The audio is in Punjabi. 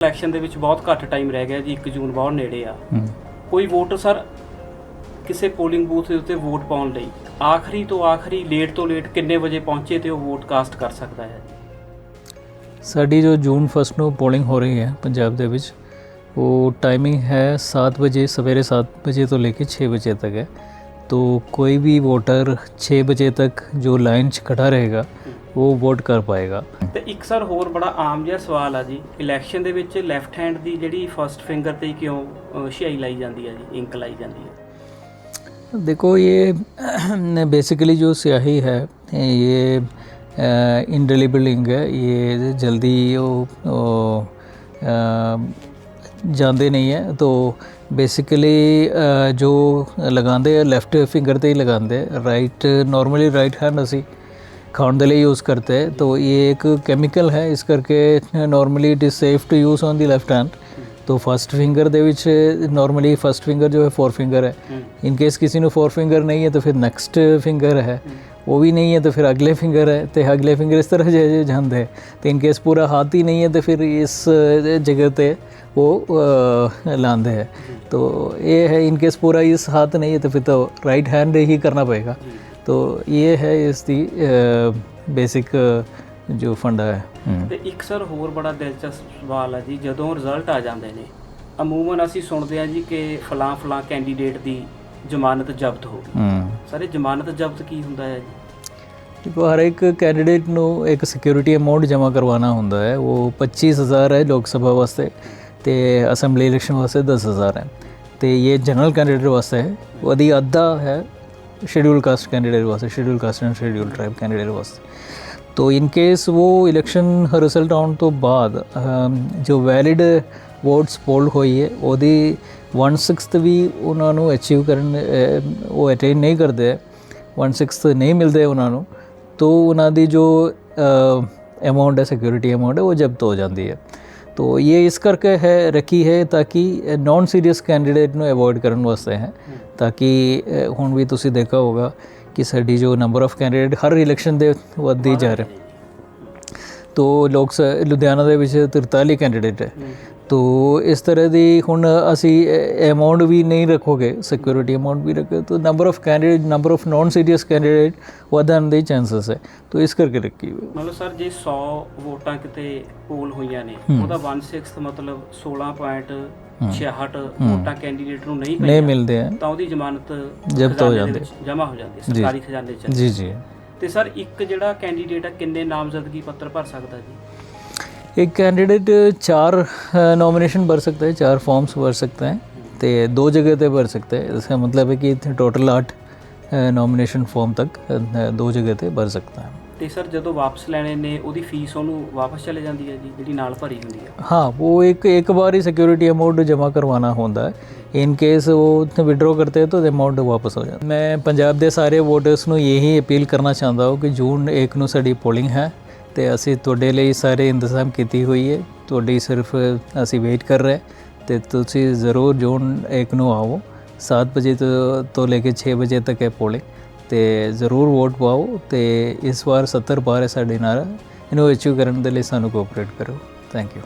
ਇਲੈਕਸ਼ਨ ਦੇ ਵਿੱਚ ਬਹੁਤ ਘੱਟ ਟਾਈਮ ਰਹਿ ਗਿਆ ਜੀ 1 ਜੂਨ ਬਹੁਤ ਨੇੜੇ ਆ ਹਮ। ਕੋਈ ਵੋਟਰ ਸਰ ਕਿਸੇ ਪੋਲਿੰਗ ਬੂਥ ਦੇ ਉੱਤੇ ਵੋਟ ਪਾਉਣ ਲਈ ਆਖਰੀ ਤੋਂ ਆਖਰੀ ਲੇਟ ਤੋਂ ਲੇਟ ਕਿੰਨੇ ਵਜੇ ਪਹੁੰਚੇ ਤੇ ਉਹ ਵੋਟ ਕਾਸਟ ਕਰ ਸਕਦਾ ਹੈ ਸਾਡੀ ਜੋ ਜੂਨ ਫਸਟ ਨੂੰ ਪੋਲਿੰਗ ਹੋ ਰਹੀ ਹੈ ਪੰਜਾਬ ਦੇ ਵਿੱਚ ਉਹ ਟਾਈਮਿੰਗ ਹੈ 7 ਵਜੇ ਸਵੇਰੇ 7 ਵਜੇ ਤੋਂ ਲੈ ਕੇ 6 ਵਜੇ ਤੱਕ ਹੈ तो कोई भी वोटर 6 बजे तक जो लाइन 'ਚ ਖੜਾ ਰਹੇਗਾ ਉਹ ਵੋਟ ਕਰ ਪਾਏਗਾ ਤੇ ਇੱਕ ਸਰ ਹੋਰ ਬੜਾ ਆਮ ਜਿਹਾ ਸਵਾਲ ਆ ਜੀ ਇਲੈਕਸ਼ਨ ਦੇ ਵਿੱਚ ਲੈਫਟ ਹੈਂਡ ਦੀ ਜਿਹੜੀ ਫਰਸਟ ਫਿੰਗਰ ਤੇ ਕਿਉਂ ਅਹ, ਸ਼ਿਆਈ ਲਾਈ ਜਾਂਦੀ ਹੈ ਜੀ ਇੰਕ ਲਾਈ ਜਾਂਦੀ ਹੈ देखो ये बेसिकली जो स्याही है ये इंडेलिबल इंक है ये जल्दी वो, वो अ, ਜਾਂਦੇ ਨਹੀਂ ਹੈ तो ਬੇਸਿਕਲੀ ਜੋ ਲਗਾਉਂਦੇ ਆ ਲੈਫਟ ਫਿੰਗਰ ਤੇ ਹੀ ਲਗਾਉਂਦੇ ਰਾਈਟ ਨਾਰਮਲੀ ਰਾਈਟ ਹੈਂਡ ਅਸੀਂ ਖਾਣ ਦੇ ਲਈ ਯੂਜ਼ ਕਰਤੇ ਹੈ तो ये एक केमिकल है ਇਸ ਕਰਕੇ normally it is safe to use on the left hand तो फर्स्ट फिंगर ਦੇ ਵਿੱਚ ਨਾਰਮਲੀ ਫਰਸਟ ਫਿੰਗਰ ਜੋ ਹੈ ਫੋਰ ਫਿੰਗਰ ਹੈ ਇਨ ਕੇਸ ਕਿਸੇ ਨੂੰ ਫੋਰ ਫਿੰਗਰ ਨਹੀਂ ਹੈ ਤਾਂ ਫਿਰ ਨੈਕਸਟ ਫਿੰਗਰ ਹੈ वो भी नहीं है तो फिर अगले फिंगर है तो अगले फिंगर इस तरह जे ਜਾਂਦੇ ਹੈ तो इन केस पूरा हाथ ही नहीं है तो फिर इस जगह पे वो अ, लांदे है तो ये है इन केस पूरा इस हाथ नहीं है तो फिर तो राइट हैंड ही करना पड़ेगा तो ये है इसकी बेसिक जो फंडा है हम्म। ਤੇ ਇੱਕ ਸਰ ਹੋਰ ਬੜਾ ਦਿਲਚਸਪ ਸਵਾਲ ਆ ਜੀ ਜਦੋਂ ਰਿਜ਼ਲਟ ਆ ਜਾਂਦੇ ਨੇ ਅਮੂਮਨ ਅਸੀਂ ਸੁਣਦੇ ਆ ਜੀ ਕਿ ਫਲਾਂ ਫਲਾਂ ਕੈਂਡੀਡੇਟ ਦੀ ਜ਼ਮਾਨਤ ਜ਼ਬਤ ਹੋ ਗਈ ਹੂੰ ਸਰ ਇਹ ਜ਼ਮਾਨਤ ਜ਼ਬਤ ਕੀ ਹੁੰਦਾ ਹੈ ਜੀ ਦੇਖੋ ਹਰ ਇੱਕ ਕੈਂਡੀਡੇਟ ਨੂੰ ਇੱਕ ਸਿਕਿਉਰਿਟੀ ਅਮਾਉਂਟ ਜਮ੍ਹਾਂ ਕਰਵਾਉਣਾ ਹੁੰਦਾ ਹੈ ਉਹ 25000 ਹੈ ਲੋਕ ਸਭਾ ਵਾਸਤੇ ਤੇ ਅਸੈਂਬਲੀ ਇਲੈਕਸ਼ਨ ਵਾਸਤੇ 10000 ਹੈ ਤੇ ਇਹ ਜਨਰਲ ਕੈਂਡੀਡੇਟ ਵਾਸਤੇ ਹੈ ਉਹਦੀ ਅੱਧਾ ਹੈ शेड्यूल कास्ट कैंडिडेट वास्ते schedule caste and schedule tribe candidate वास्ते तो इन केस वो ਇਲੈਕਸ਼ਨ ਰਿਜ਼ਲਟ ਆਉਣ ਤੋਂ ਬਾਅਦ ਅਮ, ਜੋ ਵੈਲਿਡ ਵੋਟਸ ਪੋਲ ਹੋਈ ਹੈ ਉਹਦੀ 1/6 ਵੀ ਉਹਨਾਂ ਨੂੰ ਅਚੀਵ ਕਰਨ ਅ, ਉਹ ਅਟੇਨ ਨਹੀਂ ਕਰਦੇ 1/6 ਨਹੀਂ ਮਿਲਦੇ ਉਹਨਾਂ ਨੂੰ तो ਉਹਨਾਂ ਦੀ ਜੋ ਅਮਾਉਂਟ ਹੈ ਸਿਕਿਉਰਿਟੀ ਅਮਾਉਂਟ ਹੈ ਉਹ ਜ਼ਬਤ ਹੋ ਜਾਂਦੀ ਹੈ ਤੋ ਇਹ ਇਸ ਕਰਕੇ ਹੈ ਰੱਖੀ ਹੈ ਤਾਂ ਕਿ ਨਾਨ ਸੀਰੀਅਸ ਕੈਂਡੀਡੇਟ ਨੂੰ ਅਵੋਇਡ ਕਰਨ ਵਾਸਤੇ ਹੈ ਤਾਂ ਕਿ ਹੁਣ ਵੀ ਤੁਸੀਂ ਦੇਖਾ ਹੋਗਾ ਕਿ ਸਾਡੀ ਜੋ ਨੰਬਰ ਆਫ ਕੈਂਡੀਡੇਟ ਹਰ ਇਲੈਕਸ਼ਨ ਦੇ ਵੱਧਦੀ ਜਾ ਰਹੀ ਤੋ ਲੋਕ ਲੁਧਿਆਣਾ ਦੇ ਵਿੱਚ 43 ਕੈਂਡੀਡੇਟ ਹੈ ਤੋ ਇਸ ਤਰ੍ਹਾਂ ਦੀ ਹੁਣ ਅਸੀਂ ਅਮਾਉਂਟ ਵੀ ਨਹੀਂ ਰੱਖੋਗੇ ਸਿਕਿਉਰਿਟੀ ਅਮਾਉਂਟ ਵੀ ਰੱਖੇ ਤੋ number of candidate number of non serious candidate ਵਧਣ ਦੇ ਚਾਂਸਸ ਹੈ। ਤੋ ਇਸ ਕਰਕੇ ਰੱਖੀ ਹੋਈ ਮਤਲਬ ਸਰ ਜੇ 100 ਵੋਟਾਂ ਕਿਤੇ ਪੋਲ ਹੋਈਆਂ ਨੇ ਉਹਦਾ 1/6 ਮਤਲਬ 16.66 ਵੋਟਾਂ ਕੈਂਡੀਡੇਟ ਨੂੰ ਨਹੀਂ ਨਹੀਂ ਮਿਲਦੇ ਹੈ ਤਾਂ ਉਹਦੀ ਜ਼ਮਾਨਤ ਜ਼ਬਤ ਹੋ ਜਾਂਦੀ ਜਮ੍ਹਾਂ ਹੋ ਜਾਂਦੀ ਸਰਕਾਰੀ ਖਜ਼ਾਨੇ 'ਚ ਜੀ ਜੀ। ਤੇ ਸਰ ਇੱਕ ਜਿਹੜਾ ਕੈਂਡੀਡੇਟ ਆ ਕਿੰਨੇ ਨਾਮਜ਼ਦਗੀ ਪੱਤਰ ਭਰ ਸਕਦਾ ਜੀ? एक कैंडिडेट चार नॉमिनेशन भर सकता है चार फॉर्म्स भर सकते हैं तो दो जगह पे भर सकते हैं इसका मतलब है कि टोटल आठ नॉमिनेशन फॉर्म तक अ, दो जगह पे भर सकता है ਤੇ ਸਰ ਜਦੋਂ ਵਾਪਸ ਲੈਣੇ ਨੇ ਉਹਦੀ ਫੀਸ ਉਹਨੂੰ ਵਾਪਸ ਚਲੇ ਜਾਂਦੀ ਹੈ ਜੀ ਜਿਹੜੀ ਨਾਲ ਭਰੀ ਹੁੰਦੀ ਹੈ हाँ वो एक एक बार ही सिक्योरिटी अमाउंट जमा करवाना होता है इन केस वो विड्रॉ करते हैं तो अमाउंट वापस हो जाता है मैं पंजाब ਦੇ ਸਾਰੇ ਵੋਟਰਸ ਨੂੰ ਇਹੀ ਅਪੀਲ ਕਰਨਾ ਚਾਹੁੰਦਾ ਹਾਂ ਕਿ ਜੂਨ 1 ਨੂੰ ਸਾਡੀ ਪੋਲਿੰਗ ਹੈ ਤੇ ਅਸੀਂ ਤੁਹਾਡੇ ਲਈ ਸਾਰੇ ਇੰਤਜ਼ਾਮ ਕੀਤੀ ਹੋਈ ਹੈ। ਤੁਹਾਡੀ ਸਿਰਫ ਅਸੀਂ ਵੇਟ ਕਰ ਰਹੇ ਤੇ ਤੁਸੀਂ ਜ਼ਰੂਰ ਜੂਨ 1 ਨੂੰ ਆਓ। 7 ਵਜੇ ਤੋਂ ਤੋਂ ਲੈ ਕੇ 6 ਵਜੇ ਤੱਕ ਹੈ ਪੋਲਿੰਗ ਤੇ ਜ਼ਰੂਰ ਵੋਟ ਪਾਓ ਤੇ ਇਸ ਵਾਰ 70 ਪਾਰ ਹੈ ਸਾਡੇ ਨਾਲ। ਇਹਨੂੰ ਅਚੀਵ ਕਰਨ ਦੇ ਲਈ ਸਾਨੂੰ ਕੋਆਪਰੇਟ ਕਰੋ। Thank you